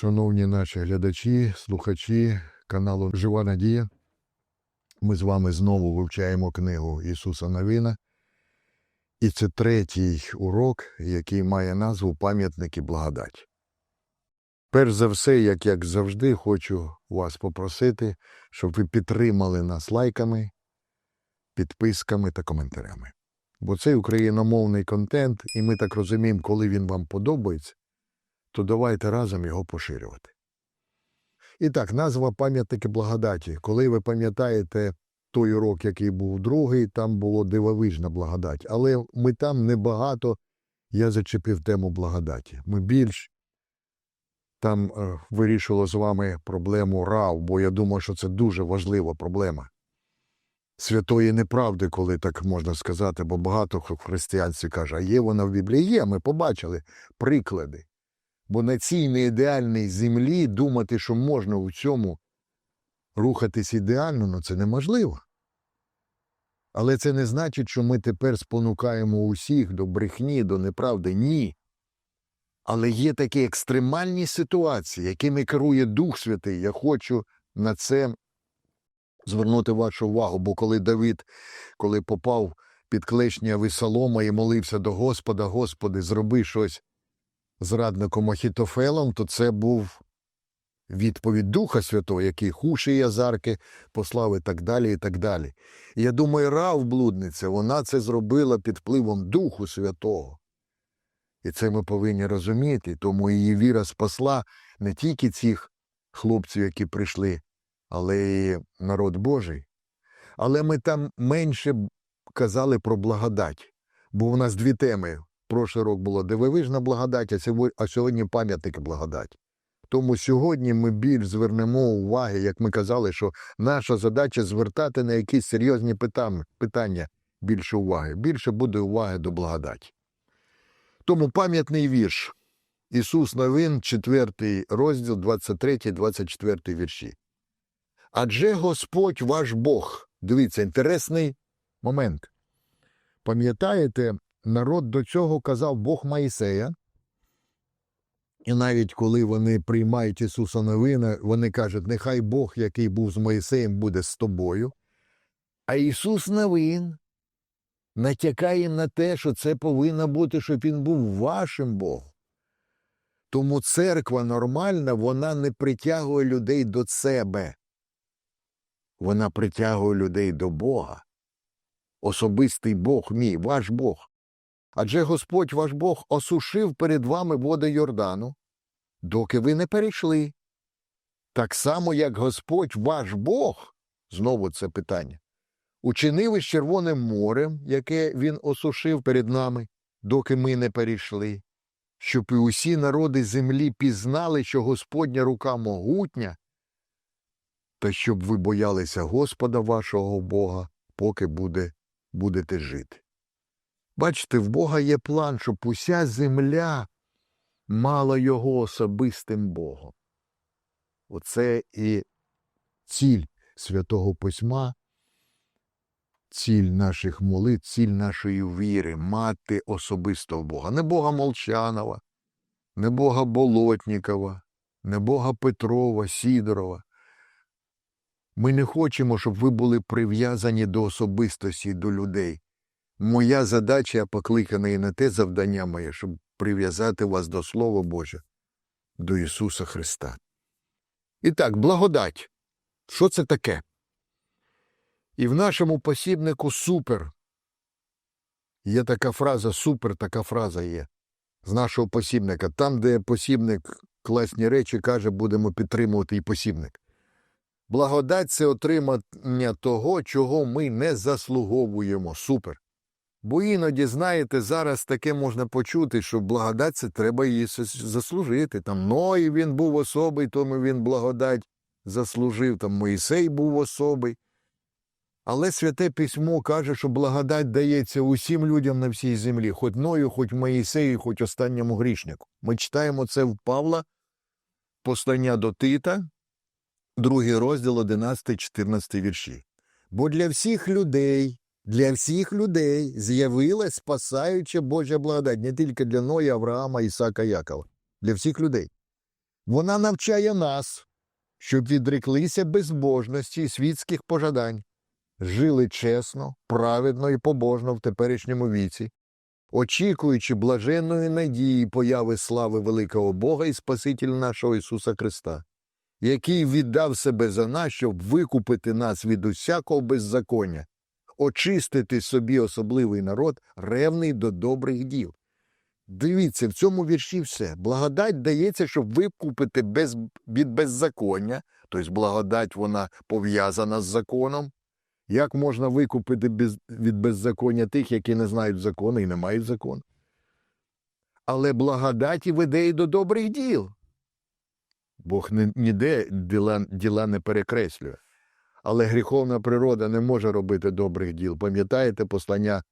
Шановні наші глядачі, слухачі каналу Жива Надія, ми з вами знову вивчаємо книгу Ісуса Новина. І це третій урок, який має назву Пам'ятники благодать. Перш за все, як, як завжди, хочу вас попросити, щоб ви підтримали нас лайками, підписками та коментарями. Бо це україномовний контент, і ми так розуміємо, коли він вам подобається, то давайте разом його поширювати. І так, назва пам'ятники благодаті. Коли ви пам'ятаєте той урок, який був другий, там було дивовижна благодать. Але ми там небагато, я зачепив тему благодаті. Ми більш там е, вирішували з вами проблему рав, бо я думаю, що це дуже важлива проблема. Святої неправди, коли так можна сказати, бо багато хто в каже, а є вона в Біблії? Є, ми побачили приклади. Бо на цій неідеальній землі думати, що можна у цьому рухатись ідеально, ну це неможливо. Але це не значить, що ми тепер спонукаємо усіх до брехні, до неправди. Ні. Але є такі екстремальні ситуації, якими керує Дух Святий. Я хочу на це звернути вашу увагу, бо коли Давид, коли попав під клешня Висолома і молився до Господа, Господи, зроби щось з радником Ахітофелом, то це був відповідь Духа Святого, який хуші язарки послав і так далі, і так далі. Я думаю, Рав, блудниця, вона це зробила під впливом Духу Святого. І це ми повинні розуміти, тому її віра спасла не тільки цих хлопців, які прийшли, але й народ Божий. Але ми там менше казали про благодать, бо у нас дві теми. Прошлий рок було дивовижна благодать, а сьогодні, пам'ятники благодать. Тому сьогодні ми більш звернемо уваги, як ми казали, що наша задача звертати на якісь серйозні питання, більше уваги. Більше буде уваги до благодаті. Тому пам'ятний вірш. Ісус Новин, 4 розділ, 23-24 вірші. Адже Господь ваш Бог. Дивіться, інтересний момент. Пам'ятаєте, народ до цього казав Бог Моїсея. І навіть коли вони приймають Ісуса Новина, вони кажуть, нехай Бог, який був з Моїсеєм, буде з тобою. А Ісус Новин натякає на те, що це повинно бути, щоб Він був вашим Богом. Тому церква нормальна, вона не притягує людей до себе. Вона притягує людей до Бога. Особистий Бог мій, ваш Бог. Адже Господь ваш Бог осушив перед вами води Йордану, доки ви не перейшли. Так само, як Господь ваш Бог, знову це питання, учинив із Червоним морем, яке він осушив перед нами, доки ми не перейшли, щоб і усі народи землі пізнали, що Господня рука могутня, та щоб ви боялися Господа вашого Бога, поки буде, будете жити. Бачите, в Бога є план, щоб уся земля мала його особистим Богом. Оце і ціль Святого Письма, ціль наших молитв, ціль нашої віри мати особистого Бога. Не Бога Молчанова, не Бога Болотнікова, не Бога Петрова, Сідорова. Ми не хочемо, щоб ви були прив'язані до особистості, до людей. Моя задача покликана і на те завдання моє, щоб прив'язати вас до Слова Боже, до Ісуса Христа. І так, благодать. Що це таке? І в нашому посібнику супер. Є така фраза супер, така фраза є. З нашого посібника. Там, де посібник класні речі каже, будемо підтримувати і посібник. Благодать це отримання того, чого ми не заслуговуємо. Супер. Бо іноді, знаєте, зараз таке можна почути, що благодать це треба її заслужити. Там Ной він був особий, тому він благодать заслужив, там Моїсей був особий. Але святе письмо каже, що благодать дається усім людям на всій землі, хоч Ною, хоч Моїсею, хоч останньому грішнику. Ми читаємо це в Павла, послання до Тита, другий розділ, 11-14 вірші. Бо для всіх людей для всіх людей з'явилась спасаюча Божа благодать, не тільки для Ноя, Авраама, Ісака, Якова. Для всіх людей. Вона навчає нас, щоб відреклися безбожності і світських пожадань, жили чесно, праведно і побожно в теперішньому віці, очікуючи блаженної надії появи слави великого Бога і Спасителя нашого Ісуса Христа, який віддав себе за нас, щоб викупити нас від усякого беззаконня, очистити собі особливий народ, ревний до добрих діл. Дивіться, в цьому вірші все. Благодать дається, щоб викупити без, від беззаконня, тобто благодать вона пов'язана з законом. Як можна викупити без, від беззаконня тих, які не знають закону і не мають закону? Але благодаті веде і до добрих діл. Бог ніде діла, діла не перекреслює. Але гріховна природа не може робити добрих діл. Пам'ятаєте послання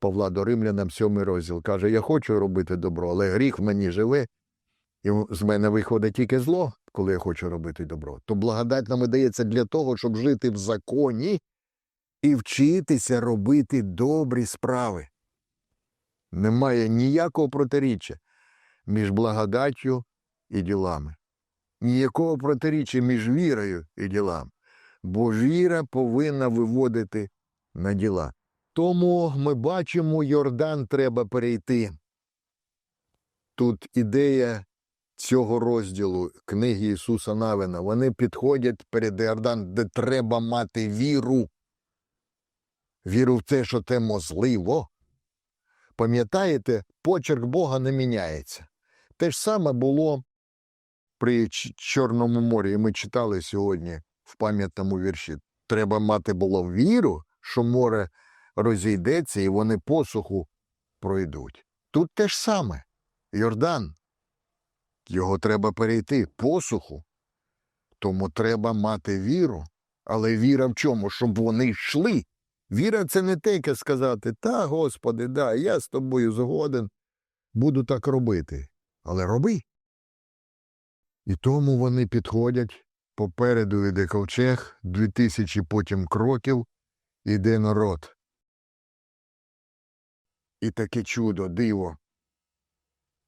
Павла до Римлянам, сьомий розділ, каже: Я хочу робити добро, але гріх в мені живе, і з мене виходить тільки зло, коли я хочу робити добро. То благодать нам видається для того, щоб жити в законі і вчитися робити добрі справи. Немає ніякого протиріччя між благодаттю і ділами, ніякого протиріччя між вірою і ділами, бо віра повинна виводити на діла. Тому ми бачимо, Йордан треба перейти. Тут ідея цього розділу книги Ісуса Навина. Вони підходять перед Йордан, де треба мати віру. Віру в те, що те можливо. Пам'ятаєте, почерк Бога не міняється. Те ж саме було при Чорному морі. і Ми читали сьогодні в пам'ятному вірші. Треба мати було віру, що море розійдеться і вони посуху пройдуть. Тут те ж саме. Йордан. Його треба перейти посуху. Тому треба мати віру. Але віра в чому? Щоб вони йшли. Віра це не тільки сказати, та, Господи, да, я з тобою згоден, буду так робити. Але роби. І тому вони підходять, попереду йде ковчег, дві тисячі потім кроків, іде народ. І таке чудо, диво.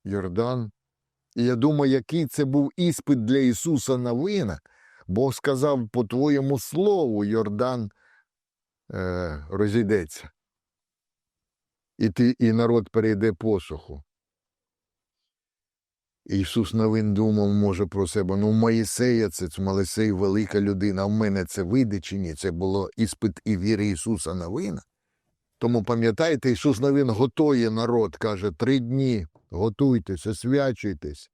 Йордан. І я думаю, який це був іспит для Ісуса Навина. Бог сказав по твоєму слову, Йордан е, розійдеться. І, ти, і народ перейде посуху. Ісус Новин думав, може, про себе. Ну, Моїсея це, Моїсей велика людина, в мене це вийде чи ні? Це було іспит і віри Ісуса Новина. Тому пам'ятаєте, Ісус Новин готує народ, каже, три дні готуйтесь, освячуйтесь.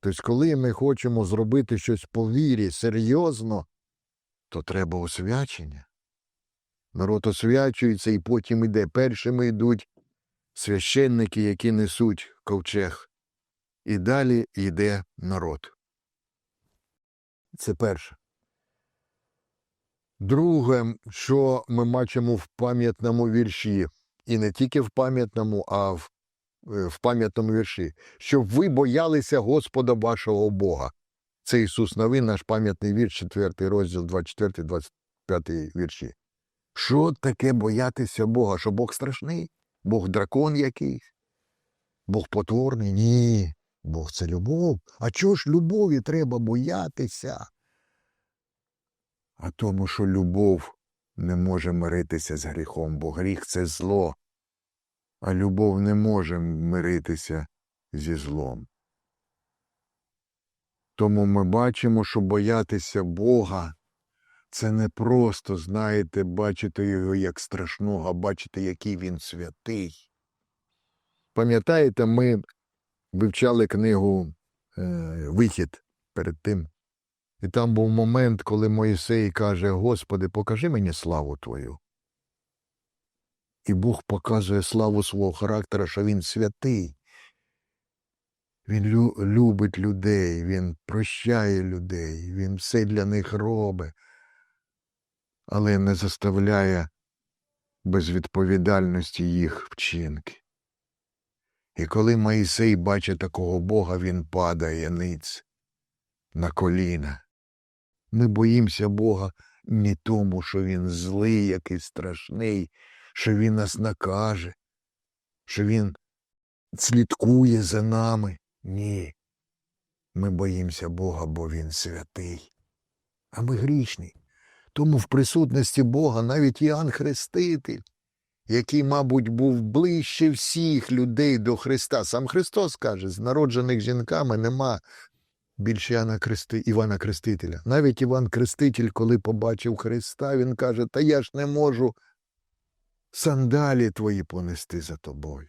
Тобто, коли ми хочемо зробити щось по вірі серйозно, то треба освячення. Народ освячується і потім іде. Першими йдуть священники, які несуть ковчег. І далі йде народ. Це перше. Друге, що ми бачимо в пам'ятному вірші, і не тільки в пам'ятному, а в, е, в пам'ятному вірші, щоб ви боялися Господа вашого Бога. Це Ісус Новин, наш пам'ятний вірш, 4 розділ, 24-25 вірші. Що таке боятися Бога? Що Бог страшний? Бог дракон якийсь? Бог потворний? Ні. Бог це любов. А чого ж любові треба боятися? А тому, що любов не може миритися з гріхом, бо гріх це зло, а любов не може миритися зі злом. Тому ми бачимо, що боятися Бога це не просто, знаєте, бачити його як страшного, а бачити, який він святий. Пам'ятаєте, ми вивчали книгу е, Вихід перед тим. І там був момент, коли Моїсей каже: Господи, покажи мені славу Твою. І Бог показує славу свого характера, що він святий. Він лю- любить людей, він прощає людей, він все для них робить, але не заставляє безвідповідальності їх вчинки. І коли Моїсей бачить такого Бога, він падає ниць на коліна. Ми боїмося Бога не тому, що Він злий, який страшний, що Він нас накаже, що Він слідкує за нами. Ні. Ми боїмося Бога, бо Він святий. А ми грішні. Тому в присутності Бога навіть Іоанн Хреститель, який, мабуть, був ближче всіх людей до Христа. Сам Христос каже, з народжених жінками нема більше Іоанна Хрести... Івана Хрестителя. Навіть Іван Хреститель, коли побачив Христа, він каже, та я ж не можу сандалі твої понести за тобою.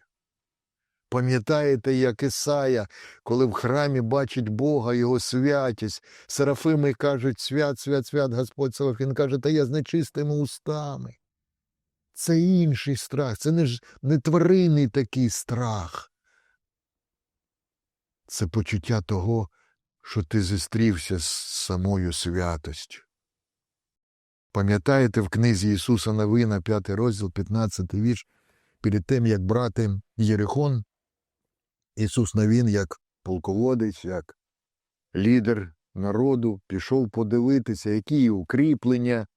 Пам'ятаєте, як Ісая, коли в храмі бачить Бога, Його святість, серафими кажуть свят, свят, свят, Господь Саваоф. Він каже, та я з нечистими устами. Це інший страх, це не, ж, не тваринний такий страх. Це почуття того, що ти зустрівся з самою святостю. Пам'ятаєте в книзі Ісуса Новина, 5 розділ, 15 вірш, перед тим, як брати Єрихон, Ісус Новин, як полководець, як лідер народу, пішов подивитися, які укріплення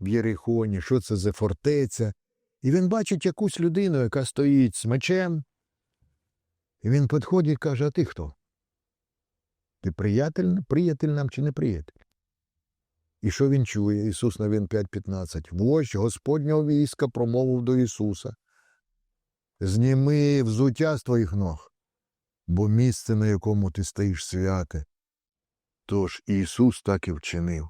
в Єрихоні, що це за фортеця. І він бачить якусь людину, яка стоїть з мечем. І він підходить і каже: А ти хто? Ти приятель, приятель нам чи не приятель? І що він чує? Ісус Новин 5.15. Вождь Господнього війська промовив до Ісуса. Зніми взуття з твоїх ног, бо місце, на якому ти стоїш святе. Тож Ісус так і вчинив.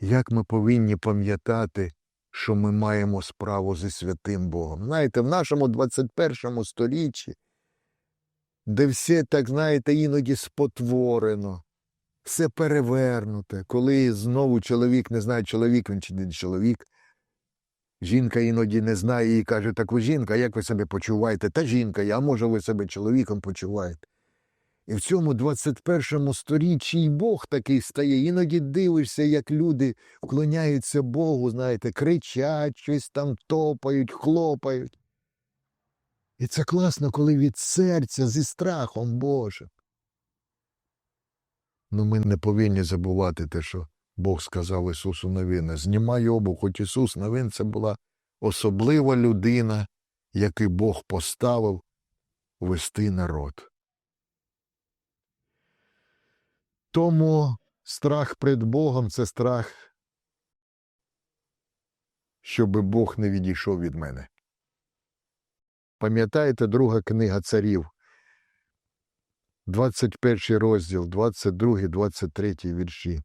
Як ми повинні пам'ятати, що ми маємо справу зі святим Богом? Знаєте, в нашому 21 столітті, де все, так знаєте, іноді спотворено, все перевернуте, коли знову чоловік не знає, чоловік він чи не чоловік. Жінка іноді не знає і каже, так ви жінка, як ви себе почуваєте? Та жінка, я, а може ви себе чоловіком почуваєте. І в цьому 21 сторіччі і Бог такий стає. Іноді дивишся, як люди вклоняються Богу, знаєте, кричать, щось там топають, хлопають. І це класно, коли від серця зі страхом Божим. Ну ми не повинні забувати те, що Бог сказав Ісусу Новина. Знімай обув, хоч Ісус Новин це була особлива людина, який Бог поставив вести народ. Тому страх перед Богом це страх, щоби Бог не відійшов від мене. Пам'ятаєте друга книга царів, 21 розділ, 22, 23 вірші.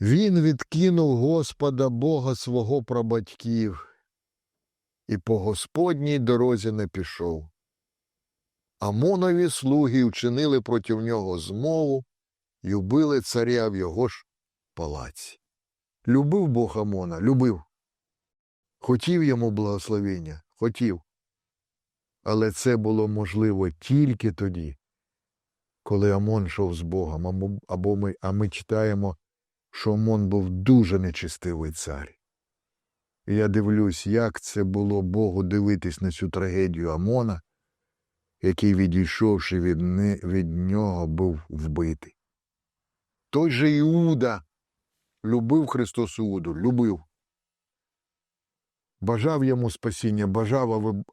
Він відкинув Господа Бога свого прабатьків і по Господній дорозі не пішов. Амонові слуги вчинили проти нього змову і вбили царя в його ж палаці. Любив Бог Амона, любив. Хотів йому благословення, хотів. Але це було можливо тільки тоді, коли Амон йшов з Богом, або, ми, а ми читаємо, що Амон був дуже нечистивий цар. І я дивлюсь, як це було Богу дивитись на цю трагедію Амона, який, відійшовши від, не, від нього, був вбитий. Той же Іуда любив Христос Іуду, любив. Бажав йому спасіння, бажав, аби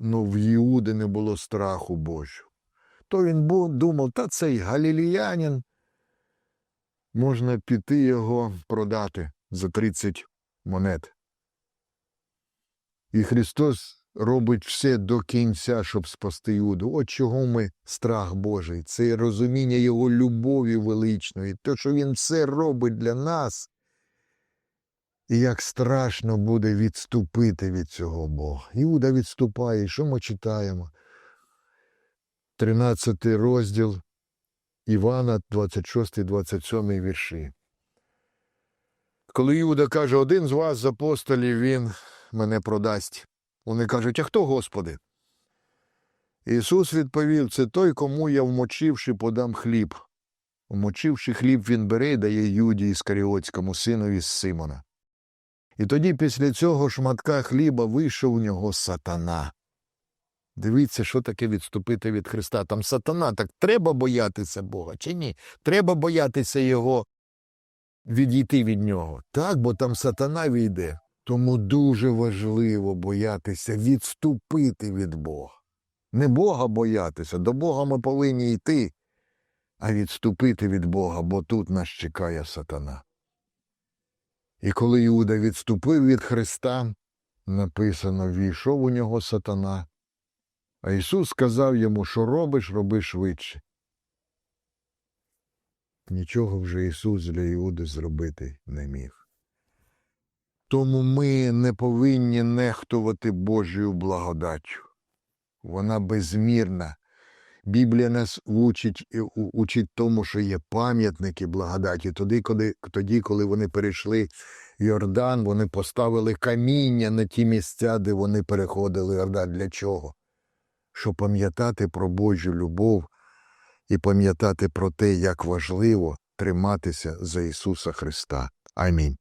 ну, в Іуди не було страху Божого. То він думав, та цей галіліянин, можна піти його продати за 30 монет. І Христос робить все до кінця, щоб спасти Іуду. От чого ми страх Божий, це розуміння Його любові величної, те, що Він все робить для нас. І як страшно буде відступити від цього Бога. Іуда відступає. Що ми читаємо? 13 розділ Івана, 26-27 вірші. Коли Іуда каже, один з вас з апостолів, він мене продасть. Вони кажуть, а хто Господи? Ісус відповів, це той, кому я, вмочивши, подам хліб. Вмочивши хліб, він бере і дає Юді Іскаріотському синові з Симона. І тоді після цього шматка хліба вийшов у нього сатана. Дивіться, що таке відступити від Христа. Там сатана, так треба боятися Бога чи ні? Треба боятися Його відійти від нього. Так, бо там сатана війде. Тому дуже важливо боятися відступити від Бога. Не Бога боятися, до Бога ми повинні йти, а відступити від Бога, бо тут нас чекає сатана. І коли Іуда відступив від Христа, написано, війшов у нього сатана. А Ісус сказав йому, що робиш, роби швидше. Нічого вже Ісус для Іуди зробити не міг. Тому ми не повинні нехтувати Божою благодаттю. Вона безмірна. Біблія нас учить, учить тому, що є пам'ятники благодаті. Тоді коли, тоді, коли вони перейшли Йордан, вони поставили каміння на ті місця, де вони переходили Йордан. Для чого? Щоб пам'ятати про Божу любов і пам'ятати про те, як важливо триматися за Ісуса Христа. Амінь.